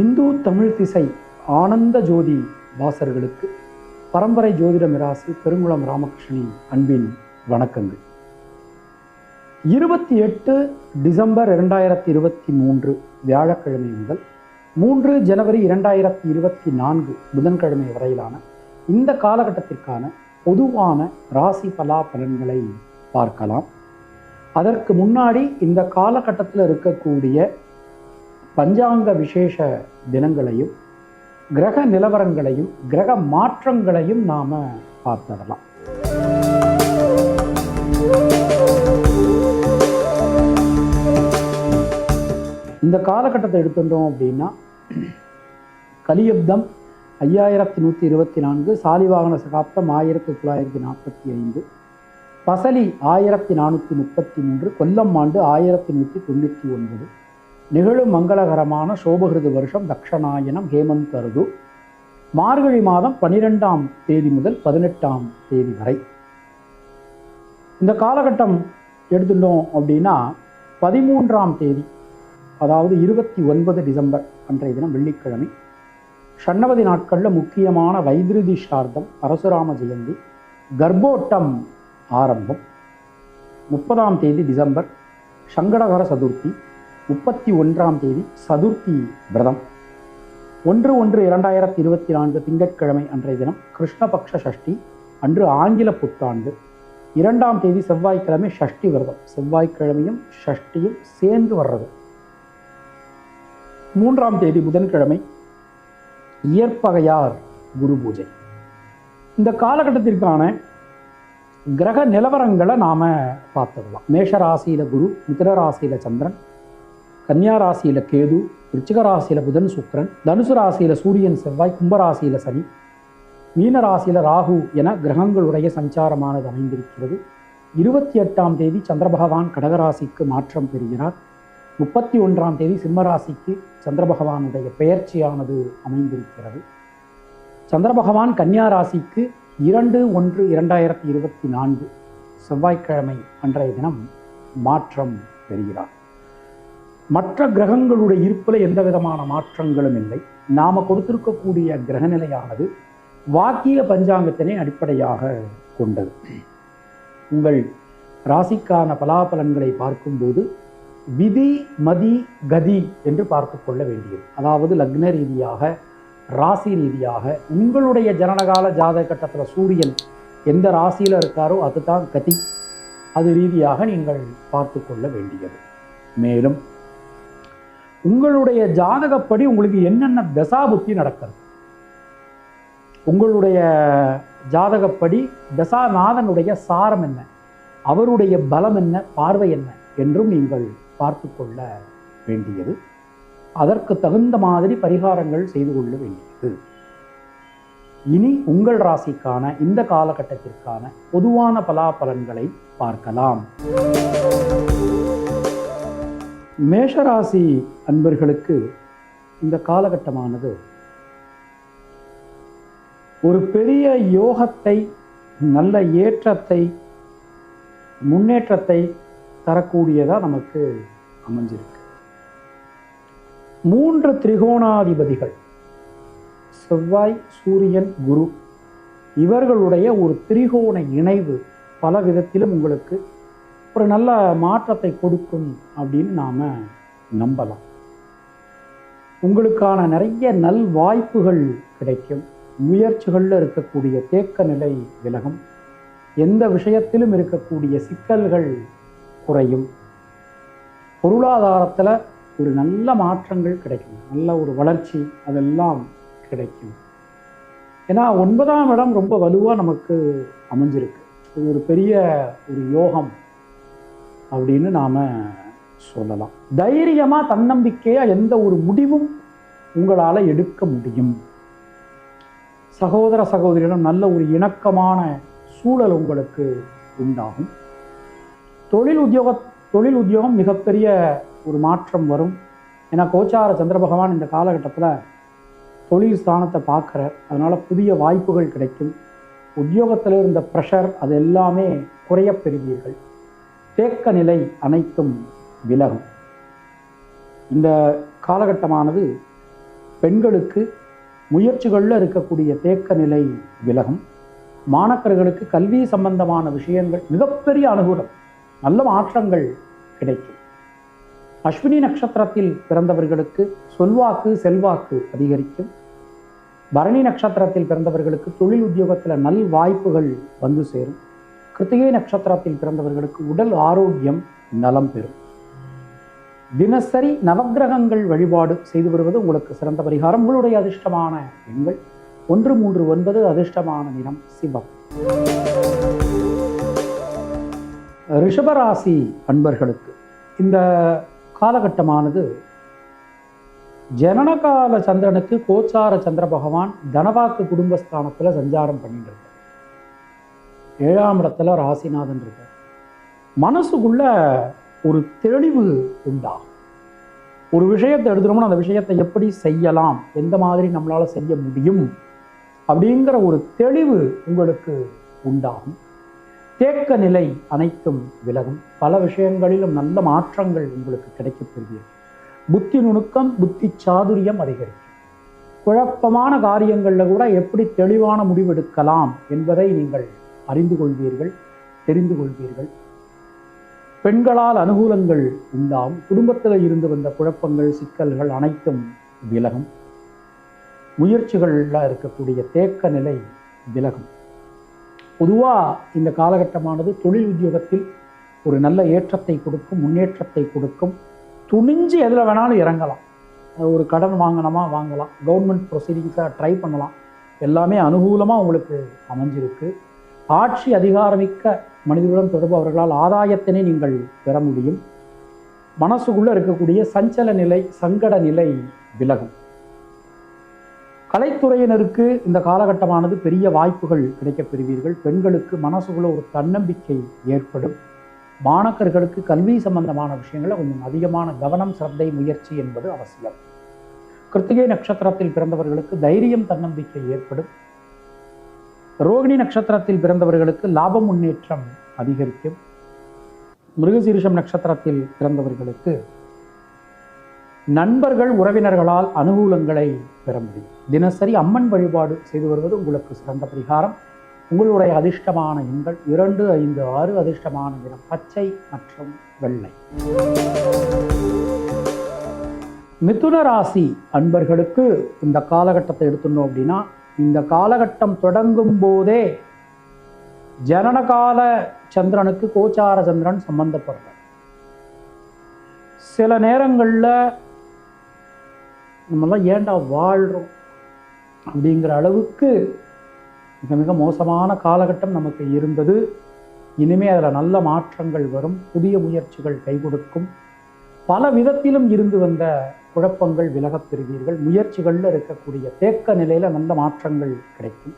இந்து தமிழ் திசை ஆனந்த ஜோதி வாசர்களுக்கு பரம்பரை ஜோதிட மிராசு பெருங்குளம் ராமகிருஷ்ணனின் அன்பின் வணக்கங்கள். இருபத்தி எட்டு டிசம்பர் இரண்டாயிரத்தி இருபத்தி மூன்று வியாழக்கிழமை முதல் மூன்று ஜனவரி இரண்டாயிரத்தி இருபத்தி நான்கு புதன்கிழமை வரையிலான இந்த காலகட்டத்திற்கான பொதுவான ராசி பலா பலன்களை பார்க்கலாம். அதற்கு முன்னாடி இந்த காலகட்டத்தில் இருக்கக்கூடிய பஞ்சாங்க விசேஷ தினங்களையும் கிரக நிலவரங்களையும் கிரக மாற்றங்களையும் நாம் பார்த்துடலாம். இந்த காலகட்டத்தை எடுத்துட்டோம் அப்படின்னா கலியுப்தம் ஐயாயிரத்தி நூற்றி இருபத்தி நான்கு சாலிவாகன சகாப்தம் ஆயிரத்தி தொள்ளாயிரத்தி நாற்பத்தி ஐந்து பசலி ஆயிரத்தி நானூற்றி முப்பத்தி மூன்று கொல்லம் ஆண்டு ஆயிரத்தி நூற்றி தொண்ணூற்றி ஒன்பது நிகழும் மங்களகரமான சோபகிருது வருஷம் தக்ஷணாயனம் ஹேமந்த் அருது மார்கழி மாதம் பனிரெண்டாம் தேதி முதல் பதினெட்டாம் தேதி வரை. இந்த காலகட்டம் எடுத்துட்டோம் அப்படின்னா பதிமூன்றாம் தேதி அதாவது இருபத்தி ஒன்பது டிசம்பர் அன்றைய தினம் வெள்ளிக்கிழமை. ஷண்ணவதி நாட்களில் முக்கியமான வைத்திருதி சார்த்தம் பரசுராம ஜெயந்தி கர்ப்போட்டம் ஆரம்பம். முப்பதாம் தேதி டிசம்பர் சங்கடகர சதுர்த்தி முப்பத்தி ஒன்றாம் தேதி சதுர்த்தி விரதம். ஒன்று ஒன்று இரண்டாயிரத்தி இருபத்தி நான்கு திங்கட்கிழமை அன்றைய தினம் கிருஷ்ணபக்ஷ சஷ்டி அன்று ஆங்கில புத்தாண்டு. இரண்டாம் தேதி செவ்வாய்க்கிழமை ஷஷ்டி விரதம். செவ்வாய்க்கிழமையும் ஷஷ்டியும் சேர்ந்து வர்றது. மூன்றாம் தேதி புதன்கிழமை இயற்பகையார் குரு பூஜை. இந்த காலகட்டத்திற்கான கிரக நிலவரங்களை நாம பார்த்துடலாம். மேஷராசியில குரு மிதுன சந்திரன் கன்னியா ராசியில் கேது விருச்சிக ராசியில் புதன் சுக்கரன் தனுசு ராசியில் சூரியன் செவ்வாய் கும்பராசியில் சனி மீன ராசியில் ராகு என கிரகங்களுடைய சஞ்சாரமானது அமைந்திருக்கிறது. இருபத்தி எட்டாம் தேதி சந்திரபகவான் கடகராசிக்கு மாற்றம் பெறுகிறார். முப்பத்தி ஒன்றாம் தேதி சிம்மராசிக்கு சந்திரபகவானுடைய பெயர்ச்சியானது அமைந்திருக்கிறது. சந்திரபகவான் கன்னியா ராசிக்கு இரண்டு ஒன்று இரண்டாயிரத்தி இருபத்தி நான்கு செவ்வாய்க்கிழமை அன்றைய தினம் மாற்றம் பெறுகிறார். மற்ற கிரகங்களுடைய இருப்பில் எந்த விதமான மாற்றங்களும் இல்லை. நாம கொடுத்திருக்கக்கூடிய கிரகநிலையானது வாக்கிய பஞ்சாங்கத்தினை அடிப்படையாக கொண்டது. உங்கள் ராசிக்கான பலாபலன்களை பார்க்கும்போது விதி மதி கதி என்று பார்த்து கொள்ள வேண்டியது. அதாவது லக்ன ரீதியாக ராசி ரீதியாக உங்களுடைய ஜனனகால ஜாதக கட்டத்தில் சூரியன் எந்த ராசியில் இருக்காரோ அதுதான் கதி. அது ரீதியாக நீங்கள் பார்த்து கொள்ள வேண்டியது. மேலும் உங்களுடைய ஜாதகப்படி உங்களுக்கு என்னென்ன தசாபுத்தி நடக்கிறது? உங்களுடைய ஜாதகப்படி தசாநாதனுடைய சாரம் என்ன? அவருடைய பலம் என்ன? பார்வை என்ன? என்றும் நீங்கள் பார்த்து கொள்ள வேண்டியது. அதற்கு தகுந்த மாதிரி பரிகாரங்கள் செய்து கொள்ள வேண்டியது. இனி உங்கள் ராசிக்கான இந்த காலகட்டத்திற்கான பொதுவான பலாபலன்களை பார்க்கலாம். மேஷராசி அன்பர்களுக்கு இந்த காலகட்டமானது ஒரு பெரிய யோகத்தை நல்ல ஏற்றத்தை முன்னேற்றத்தை தரக்கூடியதாக நமக்கு அமைஞ்சிருக்கு. மூன்று திரிகோணாதிபதிகள் செவ்வாய் சூரியன் குரு இவர்களுடைய ஒரு திரிகோண இணைவு பல விதத்திலும் உங்களுக்கு ஒரு நல்ல மாற்றத்தை கொடுக்கும் அப்படின்னு நாம் நம்பலாம். உங்களுக்கான நிறைய நல் வாய்ப்புகள் கிடைக்கும். முயற்சிகளில் இருக்கக்கூடிய தேக்க நிலை விலகும். எந்த விஷயத்திலும் இருக்கக்கூடிய சிக்கல்கள் குறையும். பொருளாதாரத்தில் ஒரு நல்ல மாற்றங்கள் கிடைக்கும். நல்ல ஒரு வளர்ச்சி அதெல்லாம் கிடைக்கும். ஏன்னா ஒன்பதாம் இடம் ரொம்ப வலுவாக நமக்கு அமைஞ்சிருக்கு. இது ஒரு பெரிய ஒரு யோகம். அப்படின்னு நாம் சொல்லலாம். தைரியமாக தன்னம்பிக்கையாக எந்த ஒரு முடிவும் உங்களால் எடுக்க முடியும். சகோதர சகோதரியிடம் நல்ல ஒரு இணக்கமான சூழல் உங்களுக்கு உண்டாகும். தொழில் உத்தியோக தொழில் உத்தியோகம் மிகப்பெரிய ஒரு மாற்றம் வரும். ஏன்னா கோச்சார சந்திர பகவான் இந்த காலகட்டத்தில் தொழில் ஸ்தானத்தை பார்க்குறார். அதனால் புதிய வாய்ப்புகள் கிடைக்கும். உத்தியோகத்தில் இருந்த ப்ரெஷர் அது எல்லாமே குறையப் பெறுவீர்கள். தேக்க நிலை அனைத்தும் விலகும். இந்த காலகட்டமானது பெண்களுக்கு முயற்சிகளில் இருக்கக்கூடிய தேக்க நிலை விலகும். மாணக்கர்களுக்கு கல்வி சம்பந்தமான விஷயங்கள் மிகப்பெரிய அனுகூலம் நல்ல மாற்றங்கள் கிடைக்கும். அஸ்வினி நட்சத்திரத்தில் பிறந்தவர்களுக்கு சொல்வாக்கு செல்வாக்கு அதிகரிக்கும். பரணி நட்சத்திரத்தில் பிறந்தவர்களுக்கு தொழில் உத்தியோகத்தில் நல் வாய்ப்புகள் வந்து சேரும். கிருத்திகை நட்சத்திரத்தில் பிறந்தவர்களுக்கு உடல் ஆரோக்கியம் நலம் பெறும். தினசரி நவக்கிரகங்கள் வழிபாடு செய்து வருவது உங்களுக்கு சிறந்த பரிகாரம். உங்களுடைய அதிர்ஷ்டமான எண்கள் ஒன்று மூன்று ஒன்பது அதிர்ஷ்டமான நிறம் சிவம். ரிஷபராசி அன்பர்களுக்கு இந்த காலகட்டமானது ஜனனகால சந்திரனுக்கு கோச்சார சந்திர பகவான் தனவாக்கு குடும்பஸ்தானத்தில் சஞ்சாரம் பண்ணிட்டு ஏழாம் இடத்துல ராசிநாதன் இருக்கார். மனசுக்குள்ள ஒரு தெளிவு உண்டாகும் ஒரு விஷயத்தை எடுத்துட்டோம்னா அந்த விஷயத்தை எப்படி செய்யலாம்? எந்த மாதிரி நம்மளால் செய்ய முடியும்? அப்படிங்கிற ஒரு தெளிவு உங்களுக்கு உண்டாகும். தேக்க நிலை அனைத்தும் விலகும். பல விஷயங்களிலும் நல்ல மாற்றங்கள் உங்களுக்கு கிடைக்கப் பெறுவீர்கள். புத்தி நுணுக்கம் புத்தி சாதுரியம் அதிகரிக்கும். குழப்பமான காரியங்களில் கூட எப்படி தெளிவான முடிவெடுக்கலாம் என்பதை நீங்கள் அறிந்து கொள்வீர்கள் தெரிந்து கொள்வீர்கள். பெண்களால் அனுகூலங்கள் உண்டாம். குடும்பத்தில் இருந்து வந்த குழப்பங்கள் சிக்கல்கள் அனைத்தும் விலகும். முயற்சிகளில் இருக்கக்கூடிய தேக்க நிலை விலகும். பொதுவாக இந்த காலகட்டமானது தொழில் உத்தியோகத்தில் ஒரு நல்ல ஏற்றத்தை கொடுக்கும் முன்னேற்றத்தை கொடுக்கும். துணிஞ்சு எதில் வேணாலும் இறங்கலாம். ஒரு கடன் வாங்கினோமா வாங்கலாம். கவர்மெண்ட் ப்ரொசீடிங்ஸை ட்ரை பண்ணலாம். எல்லாமே அனுகூலமாக உங்களுக்கு அமைஞ்சிருக்கு. ஆட்சி அதிகாரமிக்க மனிதர்களுடன் தொடர்பு அவர்களால் ஆதாயத்தினை நீங்கள் பெற முடியும். மனசுக்குள்ளே இருக்கக்கூடிய சஞ்சல நிலை சங்கட நிலை விலகும். கலைத்துறையினருக்கு இந்த காலகட்டமானது பெரிய வாய்ப்புகள் கிடைக்கப் பெறுவீர்கள். பெண்களுக்கு மனசுக்குள்ள ஒரு தன்னம்பிக்கை ஏற்படும். மாணக்கர்களுக்கு கல்வி சம்பந்தமான விஷயங்களில் கொஞ்சம் அதிகமான கவனம் சிரத்தை முயற்சி என்பது அவசியம். கிருத்திகை நட்சத்திரத்தில் பிறந்தவர்களுக்கு தைரியம் தன்னம்பிக்கை ஏற்படும். ரோகிணி நட்சத்திரத்தில் பிறந்தவர்களுக்கு லாப முன்னேற்றம் அதிகரிக்கும். மிருகசீரிஷம் நட்சத்திரத்தில் பிறந்தவர்களுக்கு நண்பர்கள் உறவினர்களால் அனுகூலங்களை பெற முடியும். தினசரி அம்மன் வழிபாடு செய்து வருவது உங்களுக்கு சிறந்த பரிகாரம். உங்களுடைய அதிர்ஷ்டமான எண்கள் இரண்டு ஐந்து ஆறு அதிர்ஷ்டமான நிறம் பச்சை மற்றும் வெள்ளை. மிதுன ராசி அன்பர்களுக்கு இந்த காலகட்டத்தை எடுத்துட்டோம் அப்படின்னா இந்த காலகட்டம் தொடங்கும் போதே ஜனனகால சந்திரனுக்கு கோச்சார சந்திரன் சம்பந்தப்படுறார் சில நேரங்களில் நம்மெல்லாம் ஏண்டா வாழ்கிறோம் அப்படிங்கிற அளவுக்கு மிக மிக மோசமான காலகட்டம் நமக்கு இருந்தது. இனிமே அதில் நல்ல மாற்றங்கள் வரும் புதிய முயற்சிகள் கை கொடுக்கும் பல விதத்திலும் இருந்து வந்த குழப்பங்கள் விலகப் பெறுவீர்கள். முயற்சிகளில் இருக்கக்கூடிய தேக்க நிலையில் நல்ல மாற்றங்கள் கிடைக்கும்.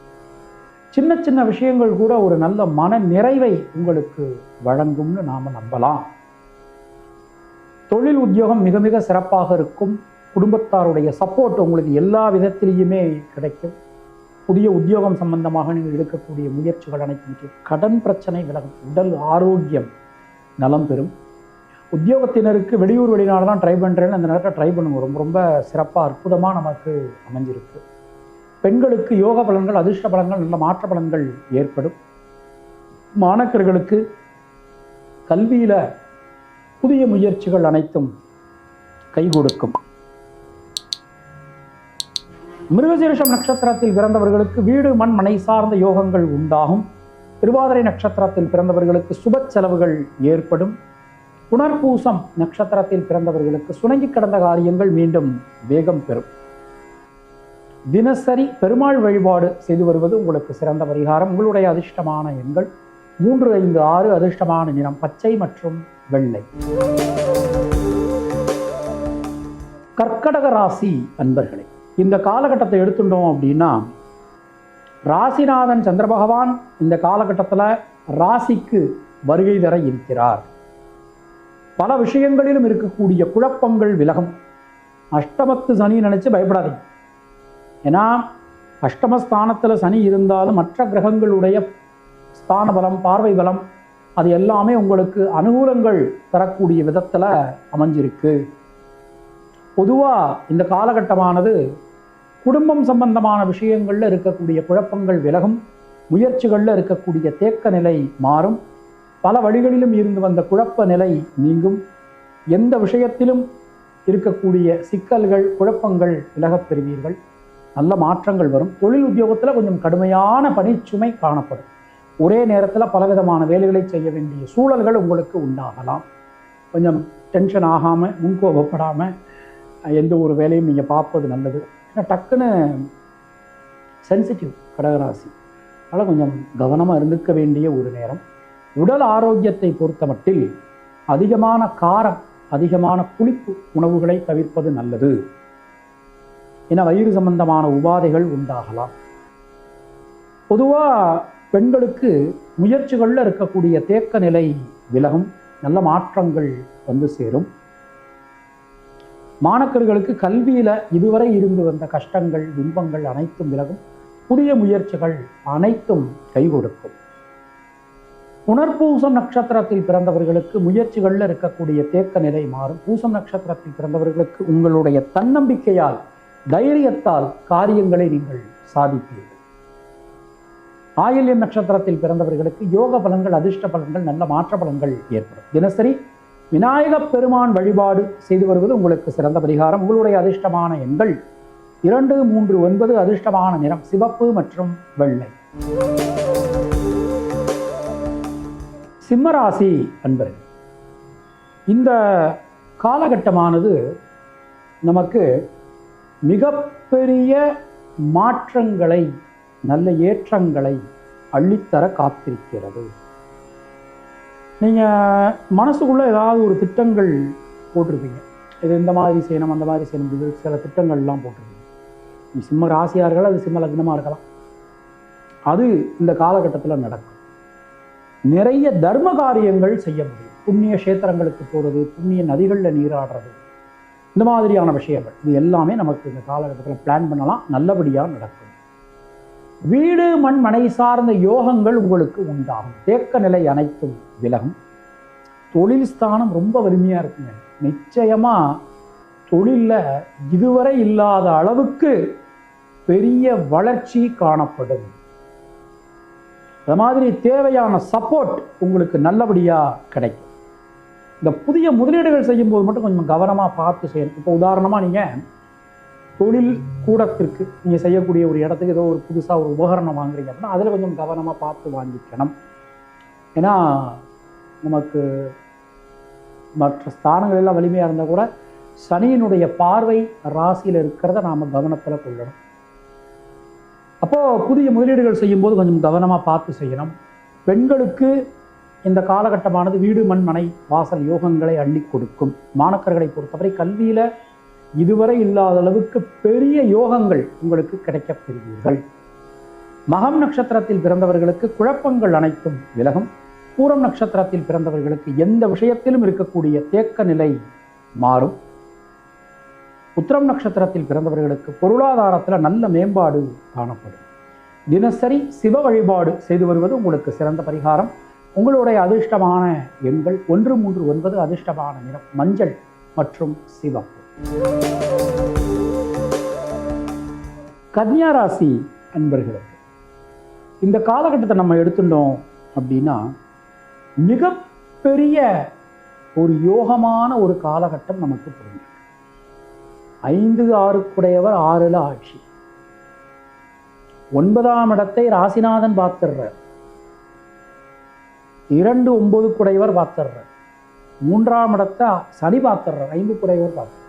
சின்ன சின்ன விஷயங்கள் கூட ஒரு நல்ல மன நிறைவை உங்களுக்கு வழங்கும்னு நாம் நம்பலாம். தொழில் உத்தியோகம் மிக மிக சிறப்பாக இருக்கும். குடும்பத்தாருடைய சப்போர்ட் உங்களுக்கு எல்லா விதத்திலையுமே கிடைக்கும். புதிய உத்தியோகம் சம்பந்தமாக நீங்கள் எடுக்கக்கூடிய முயற்சிகள் அனைத்தும் கடன் பிரச்சனை விலகும். உடல் ஆரோக்கியம் நலம் பெறும். உத்தியோகத்தினருக்கு வெளியூர் வெளிநாடு தான் ட்ரை பண்ணுறேன்னு அந்த நேரத்தில் ட்ரை பண்ணுங்க. ரொம்ப ரொம்ப சிறப்பாக அற்புதமாக நமக்கு அமைஞ்சிருக்கு. பெண்களுக்கு யோக பலன்கள் அதிர்ஷ்ட பலன்கள் நல்ல மாற்ற பலன்கள் ஏற்படும். மாணக்கர்களுக்கு கல்வியில் புதிய முயற்சிகள் அனைத்தும் கை கொடுக்கும் மிருகசீரிஷம் நட்சத்திரத்தில் பிறந்தவர்களுக்கு வீடு மண் மனை சார்ந்த யோகங்கள் உண்டாகும். திருவாதிரை நட்சத்திரத்தில் பிறந்தவர்களுக்கு சுப செலவுகள் ஏற்படும். புனர்பூசம் நட்சத்திரத்தில் பிறந்தவர்களுக்கு சுணங்கி கடந்த காரியங்கள் மீண்டும் வேகம் பெறும். தினசரி பெருமாள் வழிபாடு செய்து வருவது உங்களுக்கு சிறந்த பரிகாரம். உங்களுடைய அதிர்ஷ்டமான எண்கள் மூன்று ஐந்து ஆறு அதிர்ஷ்டமான நிறம் பச்சை மற்றும் வெள்ளை. கர்க்கடக ராசி அன்பர்களே இந்த காலகட்டத்தை எடுத்துட்டோம் அப்படின்னா ராசிநாதன் சந்திர பகவான் இந்த காலகட்டத்தில் ராசிக்கு வருகை தர இருக்கிறார். பல விஷயங்களிலும் இருக்கக்கூடிய குழப்பங்கள் விலகும். அஷ்டமத்து சனி நினைச்சு பயப்படாதீங்க. ஏன்னா அஷ்டமஸ்தானத்தில் சனி இருந்தாலும் மற்ற கிரகங்களுடைய ஸ்தான பலம் பார்வை பலம் அது எல்லாமே உங்களுக்கு அனுகூலங்கள் தரக்கூடிய விதத்தில் அமைஞ்சிருக்கு. பொதுவாக இந்த காலகட்டமானது குடும்பம் சம்பந்தமான விஷயங்களில் இருக்கக்கூடிய குழப்பங்கள் விலகும் முயற்சிகளில் இருக்கக்கூடிய தேக்க நிலை மாறும். பல வழிகளிலும் இருந்து வந்த குழப்ப நிலை நீங்கும். எந்த விஷயத்திலும் இருக்கக்கூடிய சிக்கல்கள் குழப்பங்கள் விலகப் பெறுவீர்கள். நல்ல மாற்றங்கள் வரும். தொழில் உத்தியோகத்தில் கொஞ்சம் கடுமையான பணிச்சுமை காணப்படும். ஒரே நேரத்தில் பலவிதமான வேலைகளை செய்ய வேண்டிய சூழல்கள் உங்களுக்கு உண்டாகலாம். கொஞ்சம் டென்ஷன் ஆகாமல் முன்கோபப்படாமல் எந்த ஒரு வேலையும் நீங்கள் பார்ப்பது நல்லது. ஏன்னா டக்குன்னு சென்சிட்டிவ் கடகராசி. அதனால் கொஞ்சம் கவனமாக இருந்துக்க வேண்டிய ஒரு நேரம். உடல் ஆரோக்கியத்தை பொறுத்த மட்டில் அதிகமான காரம் அதிகமான புளிப்பு உணவுகளை தவிர்ப்பது நல்லது. என வயிறு சம்பந்தமான உபாதைகள் உண்டாகலாம். பொதுவாக பெண்களுக்கு முயற்சிகளில் இருக்கக்கூடிய தேக்க நிலை விலகும் நல்ல மாற்றங்கள் வந்து சேரும். மாணக்கர்களுக்கு கல்வியில் இதுவரை இருந்து வந்த கஷ்டங்கள் துன்பங்கள் அனைத்தும் விலகும். புதிய முயற்சிகள் அனைத்தும் கை கொடுக்கும் புனர்பூசம் நட்சத்திரத்தில் பிறந்தவர்களுக்கு முயற்சிகளில் இருக்கக்கூடிய தேக்க நிலை மாறும். பூசம் நட்சத்திரத்தில் பிறந்தவர்களுக்கு உங்களுடைய தன்னம்பிக்கையால் தைரியத்தால் காரியங்களை நீங்கள் சாதிப்பீர்கள். ஆயில்யம் நட்சத்திரத்தில் பிறந்தவர்களுக்கு யோக பலன்கள் அதிர்ஷ்ட பலன்கள் நல்ல மாற்ற பலன்கள் ஏற்படும். தினசரி விநாயகப் பெருமான் வழிபாடு செய்து வருவது உங்களுக்கு சிறந்த பரிகாரம். உங்களுடைய அதிர்ஷ்டமான எண்கள் இரண்டு மூன்று ஒன்பது அதிர்ஷ்டமான நிறம் சிவப்பு மற்றும் வெள்ளை. சிம்மராசி அன்பர்கள் இந்த காலகட்டமானது நமக்கு மிகப்பெரிய மாற்றங்களை நல்ல ஏற்றங்களை அள்ளித்தர காத்திருக்கிறது. நீங்கள் மனசுக்குள்ளே ஏதாவது ஒரு திட்டங்கள் போட்டிருப்பீங்க. இது இந்த மாதிரி செய்யணும் அந்த மாதிரி செய்யணும் இது சில திட்டங்கள்லாம் போட்டிருப்பீங்க. நீ சிம்ம ராசியாக இருக்கலாம் அது சிம்ம லக்னமாக இருக்கலாம். அது இந்த காலகட்டத்தில் நடக்கும். நிறைய தர்ம காரியங்கள் செய்ய முடியும். புண்ணிய கஷேத்திரங்களுக்கு போகிறது புண்ணிய நதிகளில் நீராடுறது இந்த மாதிரியான விஷயங்கள். இது எல்லாமே நமக்கு இந்த காலகட்டத்தில் பிளான் பண்ணலாம். நல்லபடியாக நடக்கும். வீடு மண் மனை சார்ந்த யோகங்கள் உங்களுக்கு உண்டாகும். தேக்க நிலை அனைத்தும் விலகும். தொழில் ஸ்தானம் ரொம்ப வலிமையாக இருக்குங்க. நிச்சயமாக தொழிலில் இதுவரை இல்லாத அளவுக்கு பெரிய வளர்ச்சி காணப்படும். அது மாதிரி தேவையான சப்போர்ட் உங்களுக்கு நல்லபடியாக கிடைக்கும். இந்த புதிய முதலீடுகள் செய்யும்போது மட்டும் கொஞ்சம் கவனமாக பார்த்து செய்யணும். இப்போ உதாரணமாக நீங்கள் தொழில் கூடத்திற்கு நீங்கள் செய்யக்கூடிய ஒரு இடத்துக்கு ஏதோ ஒரு புதுசாக ஒரு உபகரணம் வாங்குறீங்க அப்படின்னா அதில் கொஞ்சம் கவனமாக பார்த்து வாங்கிக்கணும். ஏன்னா நமக்கு மற்ற ஸ்தானங்கள் எல்லாம் வலிமையாக இருந்தால் கூட சனியினுடைய பார்வை ராசியில் இருக்கிறத நாம் கவனத்தில் கொள்ளணும். அப்போது புதிய முதலீடுகள் செய்யும்போது கொஞ்சம் கவனமாக பார்த்து செய்யணும். பெண்களுக்கு இந்த காலகட்டமானது வீடு மண் மனை வாசல் யோகங்களை அள்ளி கொடுக்கும். மாணக்கர்களை பொறுத்தவரை கல்வியில் இதுவரை இல்லாத அளவுக்கு பெரிய யோகங்கள் உங்களுக்கு கிடைக்கப் பெறுவீர்கள். மகம் நட்சத்திரத்தில் பிறந்தவர்களுக்கு குழப்பங்கள் அனைத்தும் விலகும். பூரம் நட்சத்திரத்தில் பிறந்தவர்களுக்கு எந்த விஷயத்திலும் இருக்கக்கூடிய தேக்க நிலை மாறும். உத்திரம் நட்சத்திரத்தில் பிறந்தவர்களுக்கு பொருளாதாரத்தில் நல்ல மேம்பாடு காணப்படும். தினசரி சிவ வழிபாடு செய்து வருவது உங்களுக்கு சிறந்த பரிகாரம். உங்களுடைய அதிர்ஷ்டமான எண்கள் ஒன்று மூன்று ஒன்பது அதிர்ஷ்டமான நிறம் மஞ்சள் மற்றும் சிவப்பு. கன்னியா ராசி அன்பர்களுக்கு இந்த காலகட்டத்தை நம்ம எடுத்துட்டோம் அப்படின்னா மிகப்பெரிய ஒரு யோகமான ஒரு காலகட்டம் நமக்கு புரியும். ஐந்து ஆறுக்குடையவர் ஆறுல ஆட்சி. ஒன்பதாம் இடத்தை ராசிநாதன் பார்த்துடுறார். இரண்டு ஒன்பது குடையவர் பார்த்துடுறார். மூன்றாம் இடத்தை சனி பார்த்துடுறார். ஐந்து குடையவர் பார்த்து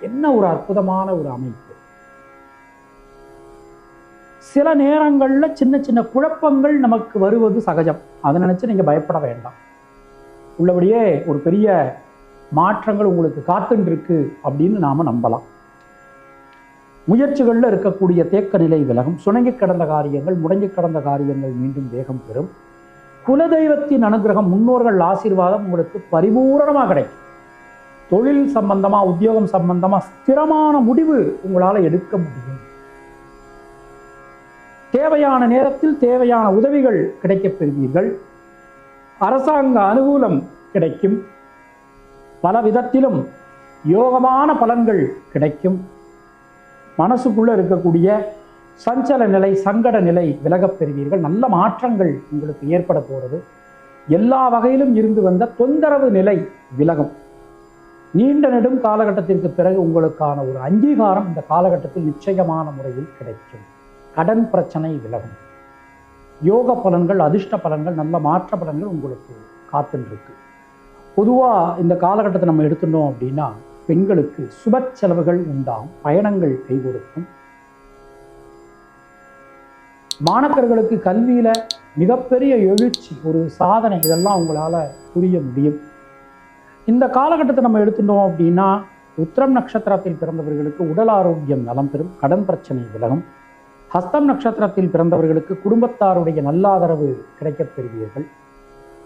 என்ன ஒரு அற்புதமான ஒரு அமைப்பு. சில நேரங்களில் சின்ன சின்ன குழப்பங்கள் நமக்கு வருவது சகஜம். அதை நினைச்சு நீங்க பயப்பட வேண்டாம். உள்ளபடியே ஒரு பெரிய மாற்றங்கள் உங்களுக்கு காத்துட்டுருக்கு அப்படின்னு நாம நம்பலாம். முயற்சிகளில் இருக்கக்கூடிய தேக்க நிலை விலகும். சுணங்கி கிடந்த காரியங்கள் முடங்கி கிடந்த காரியங்கள் மீண்டும் வேகம் பெறும். குலதெய்வத்தின் அனுகிரகம் முன்னோர்கள் ஆசீர்வாதம் உங்களுக்கு பரிபூரணமாக கிடைக்கும். தொழில் சம்பந்தமா உத்தியோகம் சம்பந்தமா ஸ்திரமான முடிவு உங்களால் எடுக்க முடியும். தேவையான நேரத்தில் தேவையான உதவிகள் கிடைக்கப் பெறுவீர்கள். அரசாங்க அனுகூலம் கிடைக்கும். பல விதத்திலும் யோகமான பலன்கள் கிடைக்கும். மனசுக்குள்ளே இருக்கக்கூடிய சஞ்சல நிலை சங்கட நிலை விலகப் பெறுவீர்கள். நல்ல மாற்றங்கள் உங்களுக்கு ஏற்பட போகிறது எல்லா வகையிலும் இருந்து வந்த தொந்தரவு நிலை விலகும். நீண்ட நெடும் காலகட்டத்திற்கு பிறகு உங்களுக்கான ஒரு அங்கீகாரம் இந்த காலகட்டத்தில் நிச்சயமான முறையில் கிடைக்கும். கடன் பிரச்சனை விலகும். யோக பலன்கள் அதிர்ஷ்ட பலன்கள் நல்ல மாற்ற பலன்கள் உங்களுக்கு காத்துருக்கு பொதுவாக இந்த காலகட்டத்தை நம்ம எடுத்துட்டோம் அப்படின்னா பெண்களுக்கு சுப செலவுகள் உண்டாம் பயணங்கள் கை கொடுக்கும் மாணக்கர்களுக்கு கல்வியில மிகப்பெரிய எழுச்சி ஒரு சாதனை இதெல்லாம் உங்களால புரிய முடியும். இந்த காலகட்டத்தை நம்ம எடுத்துட்டோம் அப்படின்னா உத்திரம் நட்சத்திரத்தில் பிறந்தவர்களுக்கு உடல் ஆரோக்கியம் நலம் பெறும் கடன் பிரச்சனை விலகும். ஹஸ்தம் நட்சத்திரத்தில் பிறந்தவர்களுக்கு குடும்பத்தாருடைய நல்லாதரவு கிடைக்கப் பெறுவீர்கள்.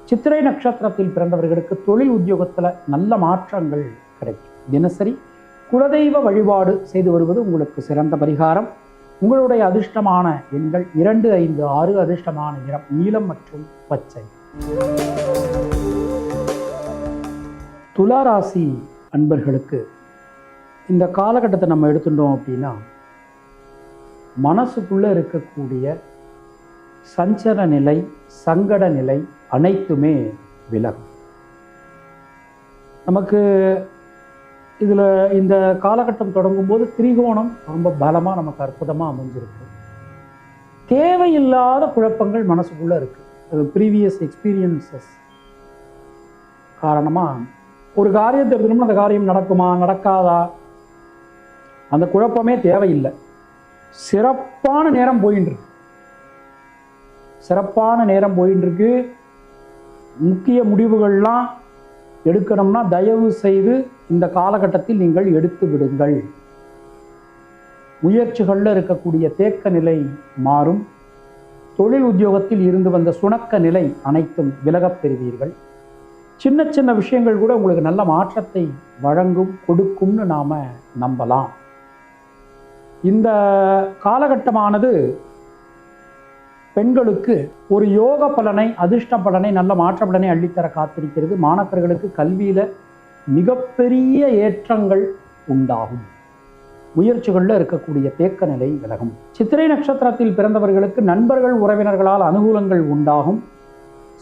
சித்திரை நட்சத்திரத்தில் பிறந்தவர்களுக்கு தொழில் உத்தியோகத்தில் நல்ல மாற்றங்கள் கிடைக்கும். தினசரி குலதெய்வ வழிபாடு செய்து வருவது உங்களுக்கு சிறந்த பரிகாரம். உங்களுடைய அதிர்ஷ்டமான எண்கள் இரண்டு ஐந்து ஆறு அதிர்ஷ்டமான நிறம் நீலம் மற்றும் பச்சை. துளாராசி அன்பர்களுக்கு இந்த காலகட்டத்தை நம்ம எடுத்துட்டோம் அப்படின்னா மனசுக்குள்ளே இருக்கக்கூடிய சஞ்சல நிலை சங்கட நிலை அனைத்துமே விலகும். நமக்கு இதில் இந்த காலகட்டம் தொடங்கும் போது திரிகோணம் ரொம்ப பலமாக நமக்கு அற்புதமாக அமைஞ்சிருக்கு. தேவையில்லாத குழப்பங்கள் மனசுக்குள்ளே இருக்குது அது ப்ரீவியஸ் எக்ஸ்பீரியன்சஸ் காரணமாக ஒரு காரியத்தை எடுத்துக்கணும்னா அந்த காரியம் நடக்குமா நடக்காதா? அந்த குழப்பமே தேவையில்லை. சிறப்பான நேரம் போயின்னு இருக்கு. சிறப்பான நேரம் போயின்னு இருக்கு முக்கிய முடிவுகள்லாம் எடுக்கணும்னா தயவு செய்து இந்த காலகட்டத்தில் நீங்கள் எடுத்து விடுங்கள். முயற்சிகளில் இருக்கக்கூடிய தேக்க நிலை மாறும். தொழில் உத்தியோகத்தில் இருந்து வந்த சுணக்க நிலை அனைத்தும் விலகப் பெறுவீர்கள். சின்ன சின்ன விஷயங்கள் கூட உங்களுக்கு நல்ல மாற்றத்தை வழங்கும் கொடுக்கும்னு நாம் நம்பலாம். இந்த காலகட்டமானது பெண்களுக்கு ஒரு யோக பலனை அதிர்ஷ்ட பலனை நல்ல மாற்ற பலனை அள்ளித்தர காத்திருக்கிறது. மாணவர்களுக்கு கல்வியில் மிகப்பெரிய ஏற்றங்கள் உண்டாகும். முயற்சிகளில் இருக்கக்கூடிய தேக்க நிலை விலகும். சித்திரை நட்சத்திரத்தில் பிறந்தவர்களுக்கு நண்பர்கள் உறவினர்களால் அனுகூலங்கள் உண்டாகும்.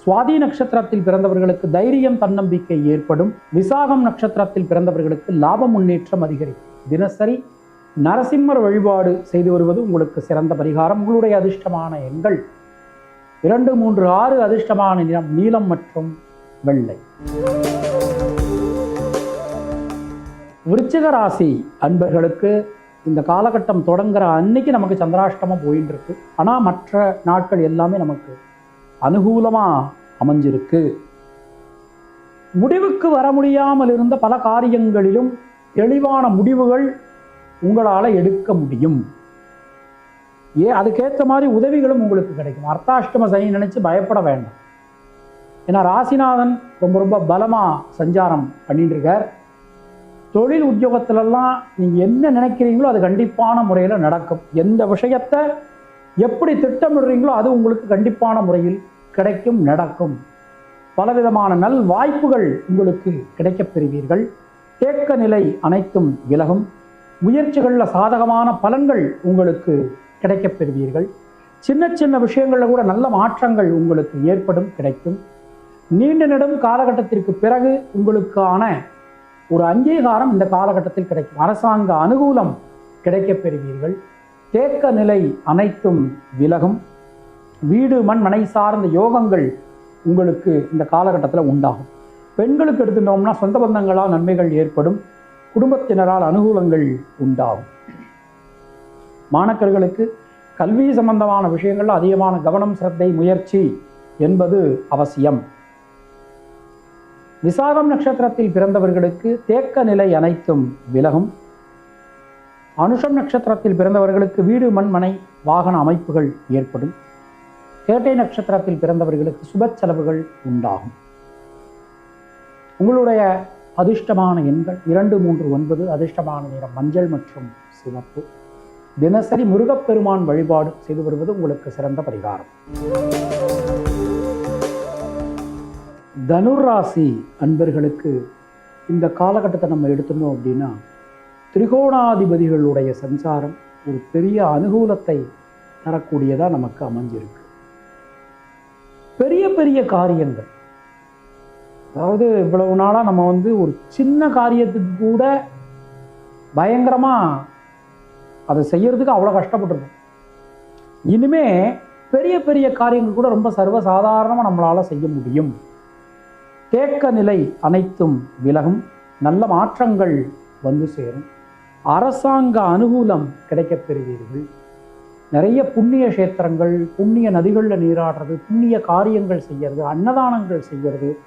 சுவாதி நட்சத்திரத்தில் பிறந்தவர்களுக்கு தைரியம் தன்னம்பிக்கை ஏற்படும். விசாகம் நட்சத்திரத்தில் பிறந்தவர்களுக்கு லாப முன்னேற்றம் அதிகரிக்கும். தினசரி நரசிம்மர் வழிபாடு செய்து வருவது உங்களுக்கு சிறந்த பரிகாரம். உங்களுடைய அதிர்ஷ்டமான எண்கள் இரண்டு மூன்று ஆறு அதிர்ஷ்டமான நிறம் நீலம் மற்றும் வெள்ளை. விருச்சிக ராசி அன்பர்களுக்கு இந்த காலகட்டம் தொடங்குற அன்னைக்கு நமக்கு சந்திராஷ்டமம் போயின்னு இருக்கு ஆனால் மற்ற நாட்கள் எல்லாமே நமக்கு அனுகூலமாக அமைஞ்சிருக்கு. முடிவுக்கு வர முடியாமல் இருந்த பல காரியங்களிலும் தெளிவான முடிவுகள் உங்களால் எடுக்க முடியும். ஏ அதுக்கேற்ற மாதிரி உதவிகளும் உங்களுக்கு கிடைக்கும். அர்த்தாஷ்டம சனி நினைச்சு பயப்பட வேண்டாம். ஏன்னா ராசிநாதன் ரொம்ப ரொம்ப பலமாக சஞ்சாரம் பண்ணிட்டு இருக்கார் தொழில் உத்தியோகத்திலெல்லாம் நீங்கள் என்ன நினைக்கிறீங்களோ அது கண்டிப்பான முறையில் நடக்கும். எந்த விஷயத்தை எப்படி திட்டமிடுறீங்களோ அது உங்களுக்கு கண்டிப்பான முறையில் கிடைக்கும் நடக்கும். பலவிதமான நல் வாய்ப்புகள் உங்களுக்கு கிடைக்கப் பெறுவீர்கள். தேக்க நிலை அனைத்தும் விலகும். முயற்சிகளில் சாதகமான பலன்கள் உங்களுக்கு கிடைக்கப் பெறுவீர்கள். சின்ன சின்ன விஷயங்களில் கூட நல்ல மாற்றங்கள் உங்களுக்கு ஏற்படும் கிடைக்கும். நீண்ட நெடும் காலகட்டத்திற்கு பிறகு உங்களுக்கான ஒரு அங்கீகாரம் இந்த காலகட்டத்தில் கிடைக்கும். அரசாங்க அனுகூலம் கிடைக்கப் பெறுவீர்கள். தேக்க நிலை அனைத்தும் விலகும். வீடு மண் மனை சார்ந்த யோகங்கள் உங்களுக்கு இந்த காலகட்டத்தில் உண்டாகும். பெண்களுக்கு எடுத்துட்டோம்னா சொந்த பந்தங்களால் நன்மைகள் ஏற்படும். குடும்பத்தினரால் அனுகூலங்கள் உண்டாகும். மாணக்கர்களுக்கு கல்வி சம்பந்தமான விஷயங்கள் அதிகமான கவனம் சிரத்தை முயற்சி என்பது அவசியம். விசாகம் நட்சத்திரத்தில் பிறந்தவர்களுக்கு தேக்க நிலை அனைத்தும் விலகும். அனுஷம் நட்சத்திரத்தில் பிறந்தவர்களுக்கு வீடு மண்மனை வாகன அமைப்புகள் ஏற்படும். கேட்டை நட்சத்திரத்தில் பிறந்தவர்களுக்கு சுப செலவுகள் உண்டாகும். உங்களுடைய அதிர்ஷ்டமான எண்கள் இரண்டு மூன்று ஒன்பது அதிர்ஷ்டமான நிறம் மஞ்சள் மற்றும் சிவப்பு. தினசரி முருகப்பெருமான் வழிபாடு செய்து வருவது உங்களுக்கு சிறந்த பரிகாரம். தனுராசி அன்பர்களுக்கு இந்த காலகட்டத்தை நம்ம எடுத்துட்டோம் அப்படின்னா திரிகோணாதிபதிகளுடைய சஞ்சாரம் ஒரு பெரிய அனுகூலத்தை தரக்கூடியதாக நமக்கு அமைஞ்சிருக்கு. பெரிய பெரிய காரியங்கள் அதாவது இவ்வளவு நாளாக நம்ம வந்து ஒரு சின்ன காரியத்துக்கு கூட பயங்கரமாக அதை செய்கிறதுக்கு அவ்வளோ கஷ்டப்பட்டுருக்கோம். இனிமே பெரிய பெரிய காரியங்கள் கூட ரொம்ப சர்வசாதாரணமாக நம்மளால் செய்ய முடியும். தேக்க நிலை அனைத்தும் விலகும். நல்ல மாற்றங்கள் வந்து சேரும். அரசாங்க அனுகூலம் கிடைக்கப் பெறுவீர்கள். நிறைய புண்ணிய கஷேத்திரங்கள் புண்ணிய நதிகளில் நீராடுறது புண்ணிய காரியங்கள் செய்கிறது அன்னதானங்கள் செய்கிறது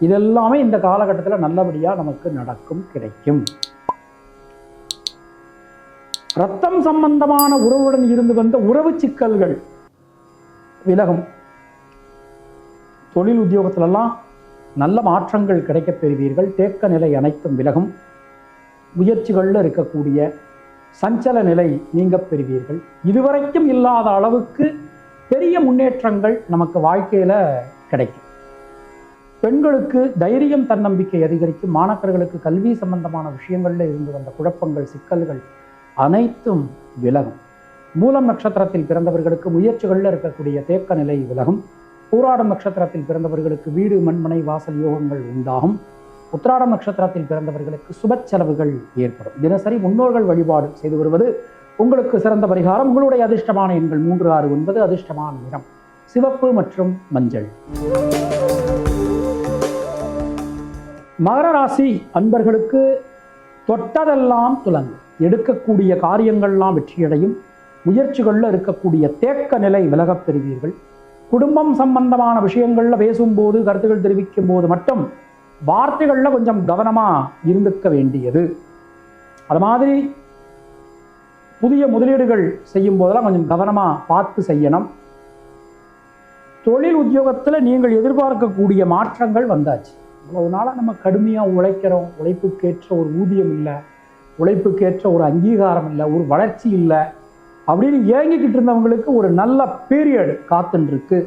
இதெல்லாமே இந்த காலகட்டத்தில் நல்லபடியாக நமக்கு நடக்கும் கிடைக்கும். ரத்தம் சம்பந்தமான உறவுடன் இருந்து வந்த உறவு சிக்கல்கள் விலகும். தொழில் உத்தியோகத்திலெல்லாம் நல்ல மாற்றங்கள் கிடைக்கப் பெறுவீர்கள். தேக்க நிலை அனைத்தும் விலகும். முயற்சிகளில் இருக்கக்கூடிய சஞ்சல நிலை நீங்க பெறுவீர்கள். இதுவரைக்கும் இல்லாத அளவுக்கு பெரிய முன்னேற்றங்கள் நமக்கு வாழ்க்கையில கிடைக்கும். பெண்களுக்கு தைரியம் தன்னம்பிக்கை அதிகரிக்கும். மாணவர்களுக்கு கல்வி சம்பந்தமான விஷயங்களில் இருந்து வந்த குழப்பங்கள் சிக்கல்கள் அனைத்தும் விலகும். மூலம் நட்சத்திரத்தில் பிறந்தவர்களுக்கு முயற்சிகளில் இருக்கக்கூடிய தேக்க நிலை விலகும். பூராடம் நட்சத்திரத்தில் பிறந்தவர்களுக்கு வீடு மண்மனை வாசல் யோகங்கள் உண்டாகும். உத்திராடம் நட்சத்திரத்தில் பிறந்தவர்களுக்கு சுப செலவுகள் ஏற்படும். தினசரி முன்னோர்கள் வழிபாடு செய்து வருவது உங்களுக்கு சிறந்த பரிகாரம். உங்களுடைய அதிர்ஷ்டமான எண்கள் மூன்று ஆறு ஒன்பது அதிர்ஷ்டமான நிறம் சிவப்பு மற்றும் மஞ்சள். மகர ராசி அன்பர்களுக்கு தொட்டதெல்லாம் துலங்கும். எடுக்கக்கூடிய காரியங்கள்லாம் வெற்றியடையும். முயற்சிகளில் இருக்கக்கூடிய தேக்க நிலை விலகப் பெறுவீர்கள். குடும்பம் சம்பந்தமான விஷயங்களில் பேசும்போது கருத்துக்கள் தெரிவிக்கும் போது மட்டும் வார்த்தைகளில் கொஞ்சம் கவனமாக இருந்துக்க வேண்டியது. அது மாதிரி புதிய முதலீடுகள் செய்யும் போதெல்லாம் கொஞ்சம் கவனமாக பார்த்து செய்யணும். தொழில் உத்தியோகத்தில் நீங்கள் எதிர்பார்க்கக்கூடிய மாற்றங்கள் வந்தாச்சு. இவ்வளவு நாளாக நம்ம கடுமையாக உழைக்கிறோம். உழைப்புக்கேற்ற ஒரு ஊதியம் இல்லை. உழைப்புக்கேற்ற ஒரு அங்கீகாரம் இல்லை. ஒரு வளர்ச்சி இல்லை. அப்படின்னு ஏங்கிக்கிட்டு இருந்தவங்களுக்கு ஒரு நல்ல பீரியட் காத்துன்ருக்கு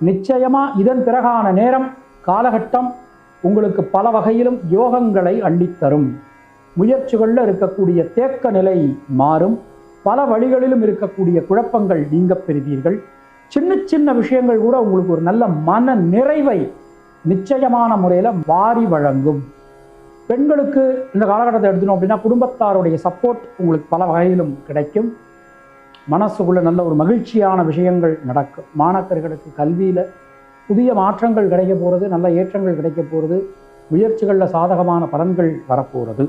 நிச்சயமாக இதன் பிறகான நேரம் காலகட்டம் உங்களுக்கு பல வகையிலும் யோகங்களை அள்ளித்தரும். முயற்சிகளில் இருக்கக்கூடிய தேக்க நிலை மாறும். பல வழிகளிலும் இருக்கக்கூடிய குழப்பங்கள் நீங்க பெறுவீர்கள். சின்ன சின்ன விஷயங்கள் கூட உங்களுக்கு ஒரு நல்ல மன நிறைவை நிச்சயமான முறையில் வாரி வழங்கும். பெண்களுக்கு இந்த காலகட்டத்தை எடுத்துனோம் அப்படின்னா குடும்பத்தாருடைய சப்போர்ட் உங்களுக்கு பல வகையிலும் கிடைக்கும். மனசுக்குள்ள நல்ல ஒரு மகிழ்ச்சியான விஷயங்கள் நடக்கும். மாணாக்கர்களுக்கு கல்வியில் புதிய மாற்றங்கள் கிடைக்க போகிறது நல்ல ஏற்றங்கள் கிடைக்க போகிறது முயற்சிகளில் சாதகமான பலன்கள் வரப்போகிறது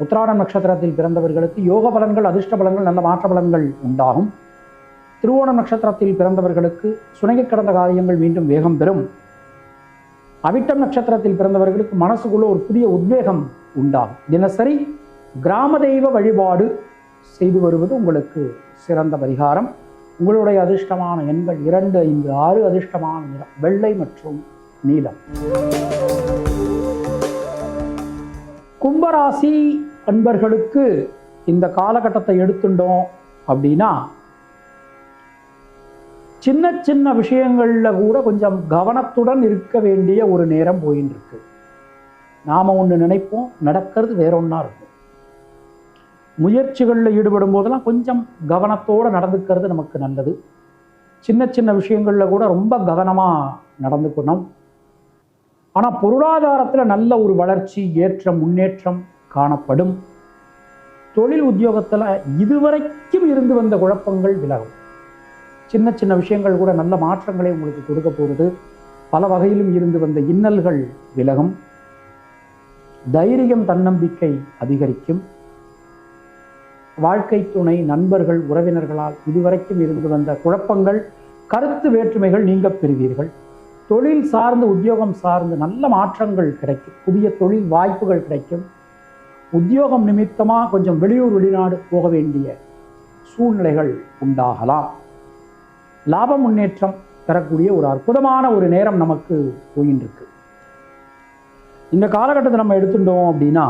உத்திராடம் நட்சத்திரத்தில் பிறந்தவர்களுக்கு யோக பலன்கள் அதிர்ஷ்ட பலன்கள் நல்ல மாற்ற பலன்கள் உண்டாகும். திருவோணம் நட்சத்திரத்தில் பிறந்தவர்களுக்கு சுணங்கி கடந்த காரியங்கள் மீண்டும் வேகம் பெறும். அவிட்டம் நட்சத்திரத்தில் பிறந்தவர்களுக்கு மனசுக்குள்ள ஒரு புதிய உத்வேகம் உண்டாகும். தினசரி கிராம தெய்வ வழிபாடு செய்து வருவது உங்களுக்கு சிறந்த பரிகாரம். உங்களுடைய அதிர்ஷ்டமான எண்கள் இரண்டு ஐந்து ஆறு அதிர்ஷ்டமான நிறம் வெள்ளை மற்றும் நீலம். கும்பராசி அன்பர்களுக்கு இந்த காலகட்டத்தை எடுத்துட்டோம் அப்படின்னா சின்ன சின்ன விஷயங்களில் கூட கொஞ்சம் கவனத்துடன் இருக்க வேண்டிய ஒரு நேரம் போயின்னு இருக்கு ஒன்று நினைப்போம் நடக்கிறது வேற ஒன்றா இருக்கும். முயற்சிகளில் ஈடுபடும் போதெல்லாம் கொஞ்சம் கவனத்தோடு நடந்துக்கிறது நமக்கு நல்லது. சின்ன சின்ன விஷயங்களில் கூட ரொம்ப கவனமாக நடந்துக்கணும். ஆனால் பொருளாதாரத்தில் நல்ல ஒரு வளர்ச்சி ஏற்றம் முன்னேற்றம் காணப்படும். தொழில் உத்தியோகத்தில் இதுவரைக்கும் இருந்து வந்த குழப்பங்கள் விலகும். சின்ன சின்ன விஷயங்கள் கூட நல்ல மாற்றங்களை உங்களுக்கு கொடுக்க போகிறது பல வகையிலும் இருந்து வந்த இன்னல்கள் விலகும். தைரியம் தன்னம்பிக்கை அதிகரிக்கும். வாழ்க்கை துணை நண்பர்கள் உறவினர்களால் இதுவரைக்கும் இருந்து வந்த குழப்பங்கள் கருத்து வேற்றுமைகள் நீங்க பெறுவீர்கள். தொழில் சார்ந்து உத்தியோகம் சார்ந்து நல்ல மாற்றங்கள் கிடைக்கும். புதிய தொழில் வாய்ப்புகள் கிடைக்கும். உத்தியோகம் நிமித்தமாக கொஞ்சம் வெளியூர் வெளிநாடு போக வேண்டிய சூழ்நிலைகள் உண்டாகலாம். லாப முன்னேற்றம் பெறக்கூடிய ஒரு அற்புதமான ஒரு நேரம் நமக்கு போயின்னு இருக்கு இந்த காலகட்டத்தை நம்ம எடுத்துட்டோம் அப்படின்னா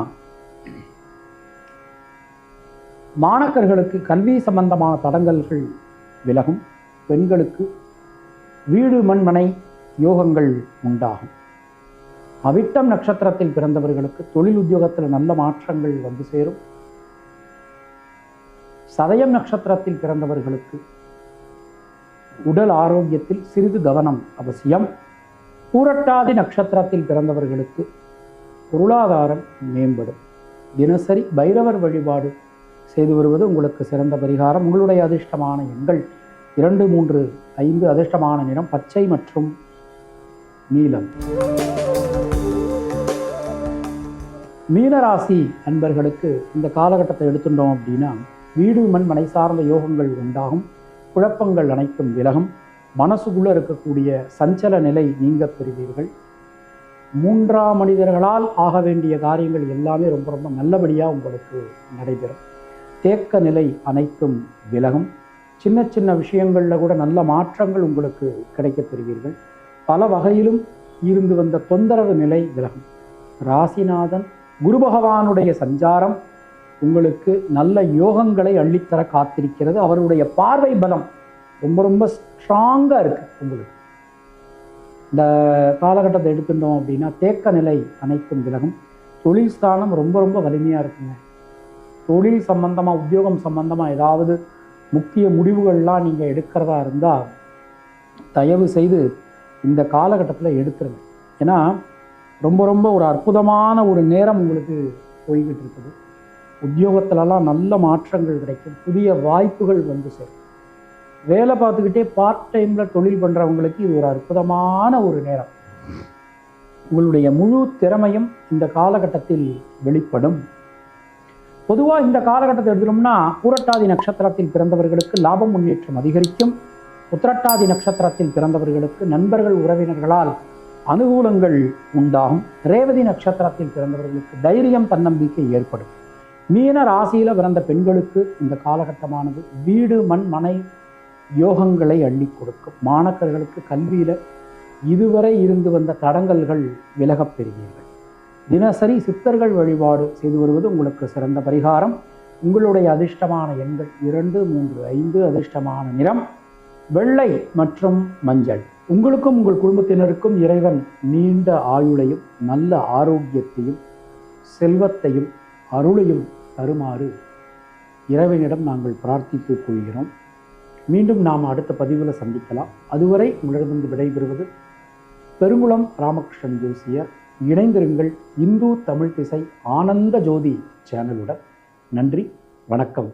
மாணக்கர்களுக்கு கல்வி சம்பந்தமான தடங்கல்கள் விலகும் பெண்களுக்கு வீடு மண்மனை யோகங்கள் உண்டாகும். அவிட்டம் நட்சத்திரத்தில் பிறந்தவர்களுக்கு தொழில் உத்தியோகத்தில் நல்ல மாற்றங்கள் வந்து சேரும். சதயம் நட்சத்திரத்தில் பிறந்தவர்களுக்கு உடல் ஆரோக்கியத்தில் சிறிது கவனம் அவசியம். பூரட்டாதி நட்சத்திரத்தில் பிறந்தவர்களுக்கு பொருளாதாரம் மேம்படும். தினசரி பைரவர் வழிபாடு செய்து வருவது உங்களுக்கு சிறந்த பரிகாரம். உங்களுடைய அதிர்ஷ்டமான எண்கள் இரண்டு மூன்று ஐந்து அதிர்ஷ்டமான நிறம் பச்சை மற்றும் நீலம். மீனராசி அன்பர்களுக்கு இந்த காலகட்டத்தை எடுத்துட்டோம் அப்படின்னா வீடு மண் மனை சார்ந்த யோகங்கள் உண்டாகும். குழப்பங்கள் அனைத்தும் விலகும். மனசுக்குள்ள இருக்கக்கூடிய சஞ்சல நிலை நீங்க பெறுவீர்கள். மூன்றாம் மனிதர்களால் ஆக வேண்டிய காரியங்கள் எல்லாமே ரொம்ப ரொம்ப நல்லபடியாக உங்களுக்கு நடைபெறும். தேக்க நிலை அனைத்தும் விலகும். சின்ன சின்ன விஷயங்களில் கூட நல்ல மாற்றங்கள் உங்களுக்கு கிடைக்கப் பெறுவீர்கள். பல வகையிலும் இருந்து வந்த தொந்தரவு நிலை விலகும். ராசிநாதன் குரு பகவானுடைய சஞ்சாரம் உங்களுக்கு நல்ல யோகங்களை அள்ளித்தர காத்திருக்கிறது. அவருடைய பார்வை பலம் ரொம்ப ரொம்ப ஸ்ட்ராங்காக இருக்குது உங்களுக்கு. இந்த காலகட்டத்தை எடுத்துட்டோம் அப்படின்னா தேக்க நிலை அனைத்தும் விலகும். தொழில் ஸ்தானம் ரொம்ப ரொம்ப வலிமையாக இருக்குங்க. தொழில் சம்பந்தமாக உத்தியோகம் சம்பந்தமாக ஏதாவது முக்கிய முடிவுகள்லாம் நீங்கள் எடுக்கிறதா இருந்தால் தயவு செய்து இந்த காலகட்டத்தில் எடுத்துருங்க. ஏன்னா ரொம்ப ரொம்ப ஒரு அற்புதமான ஒரு நேரம் உங்களுக்கு போய்கிட்டு இருக்குது. உத்தியோகத்திலலாம் நல்ல மாற்றங்கள் கிடைக்கும். புதிய வாய்ப்புகள் வந்து சேரும். வேலை பார்த்துக்கிட்டே பார்ட் டைமில் தொழில் பண்ணுறவங்களுக்கு இது ஒரு அற்புதமான ஒரு நேரம். உங்களுடைய முழு திறமையும் இந்த காலகட்டத்தில் வெளிப்படும். பொதுவாக இந்த காலகட்டத்தை எடுத்துட்டோம்னா பூரட்டாதி நட்சத்திரத்தில் பிறந்தவர்களுக்கு லாபம் முன்னேற்றம் அதிகரிக்கும். உத்திரட்டாதி நட்சத்திரத்தில் பிறந்தவர்களுக்கு நண்பர்கள் உறவினர்களால் அனுகூலங்கள் உண்டாகும். ரேவதி நட்சத்திரத்தில் பிறந்தவர்களுக்கு தைரியம் தன்னம்பிக்கை ஏற்படும். மீன ராசியில் பிறந்த பெண்களுக்கு இந்த காலகட்டமானது வீடு மண் மனை யோகங்களை அள்ளி கொடுக்கும். மாணக்கர்களுக்கு கல்வியில் இதுவரை இருந்து வந்த தடங்கல்கள் விலகப் பெறுவீர்கள். தினசரி சித்தர்கள் வழிபாடு செய்து வருவது உங்களுக்கு சிறந்த பரிகாரம். உங்களுடைய அதிர்ஷ்டமான எண்கள் இரண்டு மூன்று ஐந்து அதிர்ஷ்டமான நிறம் வெள்ளை மற்றும் மஞ்சள். உங்களுக்கும் உங்கள் குடும்பத்தினருக்கும் இறைவன் நீண்ட ஆயுளையும் நல்ல ஆரோக்கியத்தையும் செல்வத்தையும் அருளையும் தருமாறு இறைவனிடம் நாங்கள் பிரார்த்தித்துக் கொள்கிறோம். மீண்டும் நாம் அடுத்த பதிவில் சந்திக்கலாம். அதுவரை உங்களிடமிருந்து விடைபெறுவது பெருங்குளம் ராமகிருஷ்ணன் ஜோசியர். இணைந்திருங்கள் இந்து தமிழ் திசை ஆனந்த ஜோதி சேனலுடன். நன்றி வணக்கம்.